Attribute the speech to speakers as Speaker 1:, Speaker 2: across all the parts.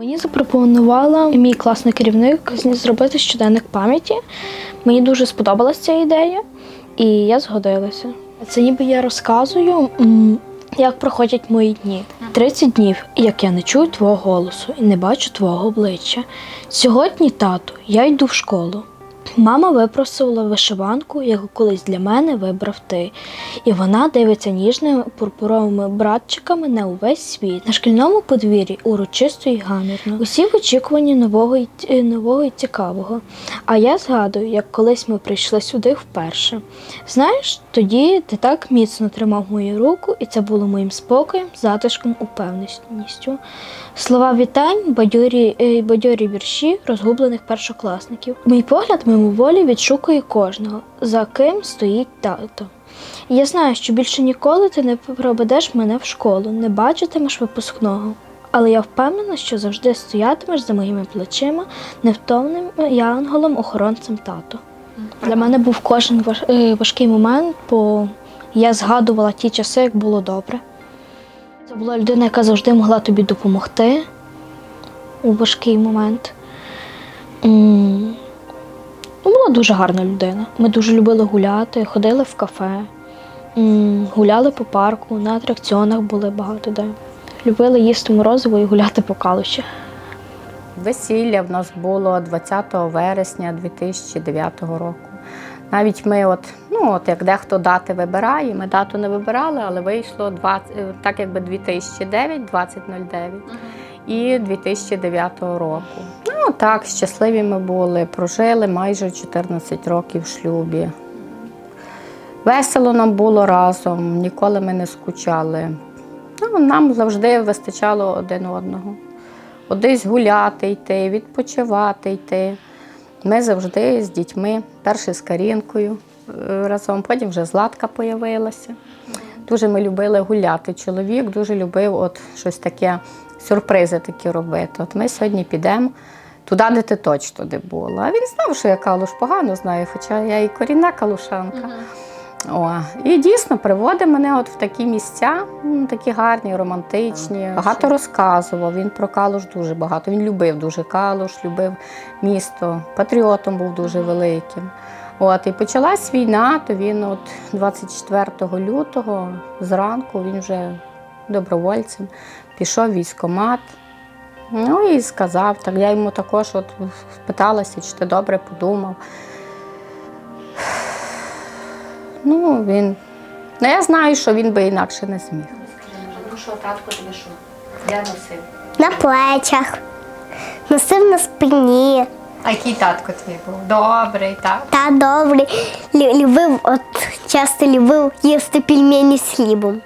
Speaker 1: Мені запропонувала мій класний керівник зробити щоденник пам'яті. Мені дуже сподобалася ця ідея, і я згодилася. Це ніби я розказую, як проходять мої дні. 30 днів, як я не чую твого голосу і не бачу твого обличчя. Сьогодні, тату, я йду в школу. Мама випросила вишиванку, яку колись для мене вибрав ти. І вона дивиться ніжними пурпуровими братчиками на увесь світ. На шкільному подвір'ї урочисто і гамірно. Усі в очікуванні нового і, нового і цікавого. А я згадую, як колись ми прийшли сюди вперше. Знаєш, тоді ти так міцно тримав мою руку, і це було моїм спокоєм, затишком, упевненістю. Слова вітань, бадьорі, е, бадьорі вірші розгублених першокласників. Мій погляд мимоволі відшукує кожного, за ким стоїть тато. Я знаю, що більше ніколи ти не проведеш мене в школу, не бачитимеш випускного. Але я впевнена, що завжди стоятимеш за моїми плечима, невтомним янголом, охоронцем тато. Для мене був кожен е, важкий момент, бо я згадувала ті часи, як було добре. Це була людина, яка завжди могла тобі допомогти у важкий момент. Ну, була дуже гарна людина. Ми дуже любили гуляти, ходили в кафе, гуляли по парку, на атракціонах були багато де. Любили їсти морозиво і гуляти по калуші.
Speaker 2: Весілля в нас було 20 вересня 2009 року. Навіть ми, от, ну от як дехто дати вибирає, ми дату не вибирали, але вийшло 20, е, так якби 2009, 2009 і 2009 року. Ну так, щасливі ми були, прожили майже 14 років в шлюбі. Весело нам було разом, ніколи ми не скучали. Ну, нам завжди вистачало один одного. От Десь гуляти йти, відпочивати йти. Ми завжди з дітьми, перше з Карінкою разом, потім вже Златка появилася. Дуже ми любили гуляти. Чоловік дуже любив от щось таке, сюрпризи такі робити. От ми сьогодні підемо туди, де ти точно не була. А він знав, що я калуш погано знаю, хоча я і корінна калушанка. О, і дійсно приводить мене от в такі місця, такі гарні, романтичні. Багато розказував. Він про Калуш дуже багато. Він любив дуже Калуш, любив місто, патріотом був дуже великим. От, і почалась війна, то він от 24 лютого зранку він вже добровольцем пішов в військкомат. Ну і сказав, так я йому також от питалася, чи ти добре подумав. Ну, він. Ну, я знаю, що він би інакше не зміг. Ну що, татко тобі що? Де носив?
Speaker 3: На плечах, носив на спині.
Speaker 2: А який татко твій був? Добрий, так.
Speaker 3: Та добрий. Лю- Любив, от часто любив їсти пельмені з хлібом.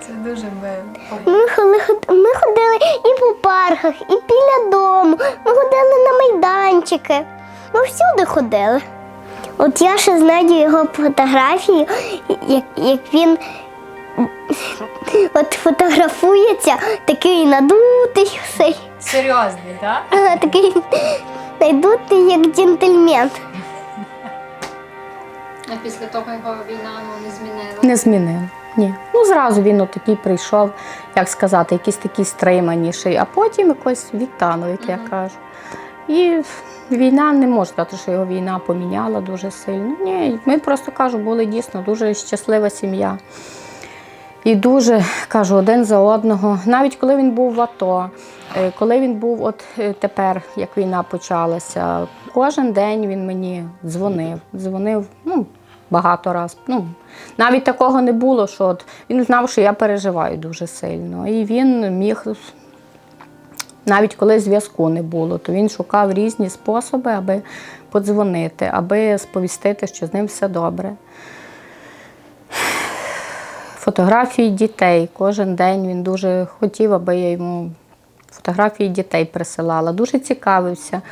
Speaker 2: Це дуже мило.
Speaker 3: Ми, холи- ми ходили і по парках, і біля дому. Ми ходили на майданчики. Ми всюди ходили. От я ще знайду його фотографію, як, як він от фотографується, такий надутий, всей.
Speaker 2: Серйозний, так?
Speaker 3: Ага, такий найдутий, як джентльмен.
Speaker 4: А після того його війна ну, не змінила.
Speaker 2: Не змінив. Ні. Ну, зразу він такий прийшов, як сказати, якийсь такий стриманіший, а потім якось відтанув, як я кажу. І війна не можна сказати, що його війна поміняла дуже сильно. Ні, ми просто кажу, були дійсно дуже щаслива сім'я. І дуже кажу один за одного. Навіть коли він був в АТО, е, коли він був, от е, тепер, як війна почалася, кожен день він мені дзвонив. Дзвонив ну, багато разів. Ну, навіть такого не було, що от він знав, що я переживаю дуже сильно. І він міг, навіть коли зв'язку не було, то він шукав різні способи, аби подзвонити, аби сповістити, що з ним все добре фотографії дітей. Кожен день він дуже хотів, аби я йому фотографії дітей присилала. Дуже цікавився.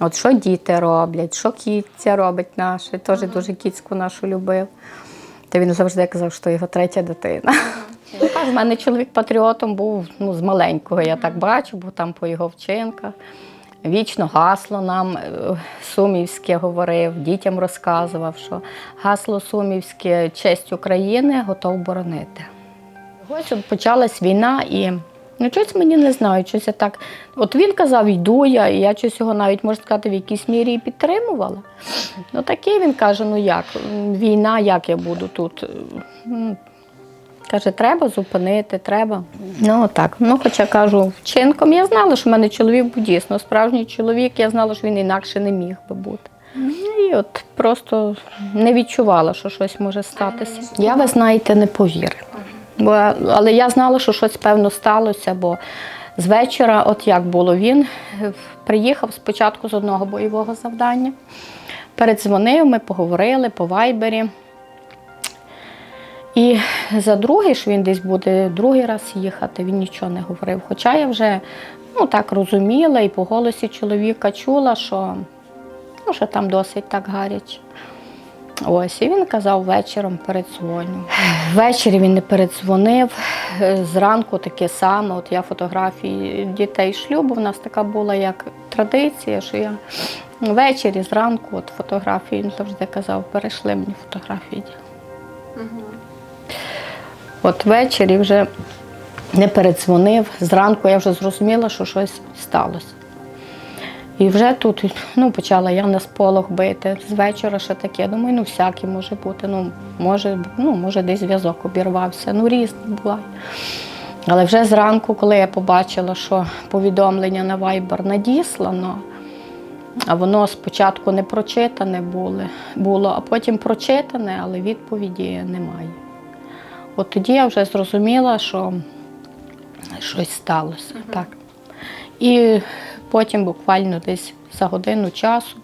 Speaker 2: От що діти роблять, що кіця робить наша, теж дуже кіцьку нашу любив. Та він завжди казав, що його третя дитина. Ну, каже, в мене чоловік патріотом був ну, з маленького, я так бачу, бо там по його вчинках. Вічно гасло нам е, сумівське говорив, дітям розказував, що гасло сумівське честь України готов боронити. Ось от почалась війна і ну, щось мені не знаю, щось я так. От він казав, йду я, і я щось його навіть, можна сказати, в якійсь мірі і підтримувала. Ну такий він каже: ну як, війна, як я буду тут? Каже, треба зупинити, треба. Ну так. Ну, хоча кажу, вчинком я знала, що в мене чоловік був дійсно справжній чоловік, я знала, що він інакше не міг би бути. Ну, І от просто не відчувала, що щось може статися. Я, ви знаєте, не повірила. Бо, але я знала, що щось певно сталося, бо з вечора, от як було, він е, приїхав спочатку з одного бойового завдання, передзвонив, ми поговорили по вайбері. І за другий, що він десь буде другий раз їхати, він нічого не говорив. Хоча я вже ну, так розуміла і по голосі чоловіка чула, що, ну, що там досить так гаряче. Ось, і він казав вечором передзвоню. Ввечері він не передзвонив. Зранку таке саме. От я фотографії дітей шлюбу. У нас така була як традиція, що я ввечері, зранку, от фотографії він завжди казав, перейшли мені фотографії. От ввечері вже не передзвонив. Зранку я вже зрозуміла, що щось сталося. І вже тут ну, почала я на сполох бити. З вечора ще таке. Думаю, ну всяке може бути. Ну, може, ну, може десь зв'язок обірвався. Ну, різне буває. Але вже зранку, коли я побачила, що повідомлення на Viber надіслано, а воно спочатку не прочитане було, було, а потім прочитане, але відповіді немає. От тоді я вже зрозуміла, що щось сталося. Так. І потім, буквально десь за годину часу,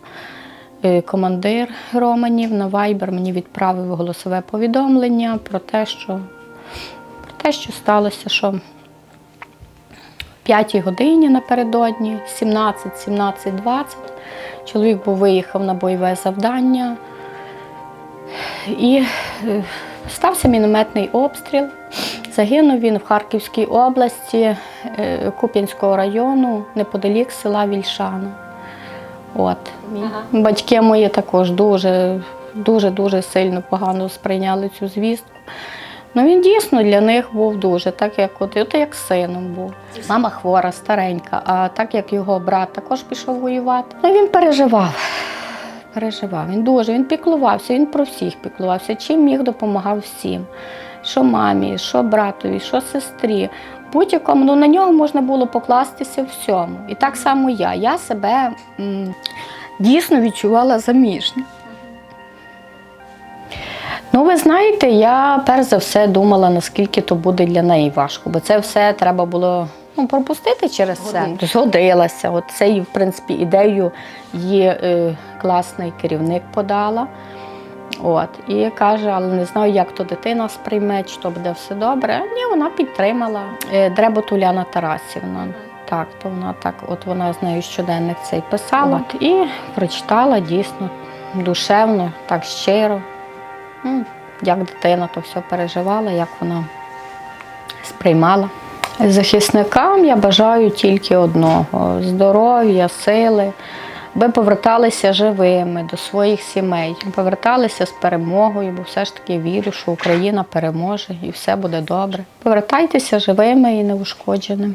Speaker 2: е, командир Романів на Viber мені відправив голосове повідомлення про те, що, про те, що сталося, що в п'ятій годині напередодні, 17-17-20, чоловік був виїхав на бойове завдання. І е, стався мінометний обстріл. Загинув він в Харківській області е, Куп'янського району, неподалік села Вільшана. От.
Speaker 4: Ага.
Speaker 2: Батьки мої також дуже, дуже, дуже сильно погано сприйняли цю звістку. Ну він дійсно для них був дуже, так як от, от як сином був. Мама хвора, старенька, а так як його брат також пішов воювати. Ну він переживав. Переживав. Він дуже, він піклувався, він про всіх піклувався. Чим міг допомагав всім. Що мамі, що братові, що сестрі. Будь-якому ну, на нього можна було покластися всьому. І так само я. Я себе м, дійсно відчувала заміжньою. Ну, ви знаєте, я перш за все думала, наскільки то буде для неї важко, бо це все треба було ну, пропустити через це. Згодилася. От це, їй, в принципі, ідею її е, класний керівник подала. От, і каже, але не знаю, як то дитина сприйме, чи то буде все добре. Ні, вона підтримала. Е, Дребот Уляна Тарасівна. Так, то вона так, от вона з нею щоденник цей писала. От, і прочитала дійсно душевно, так щиро. Ну, як дитина то все переживала, як вона сприймала. Захисникам я бажаю тільки одного: здоров'я, сили, аби поверталися живими до своїх сімей, поверталися з перемогою, бо все ж таки вірю, що Україна переможе і все буде добре. Повертайтеся живими і неушкодженими.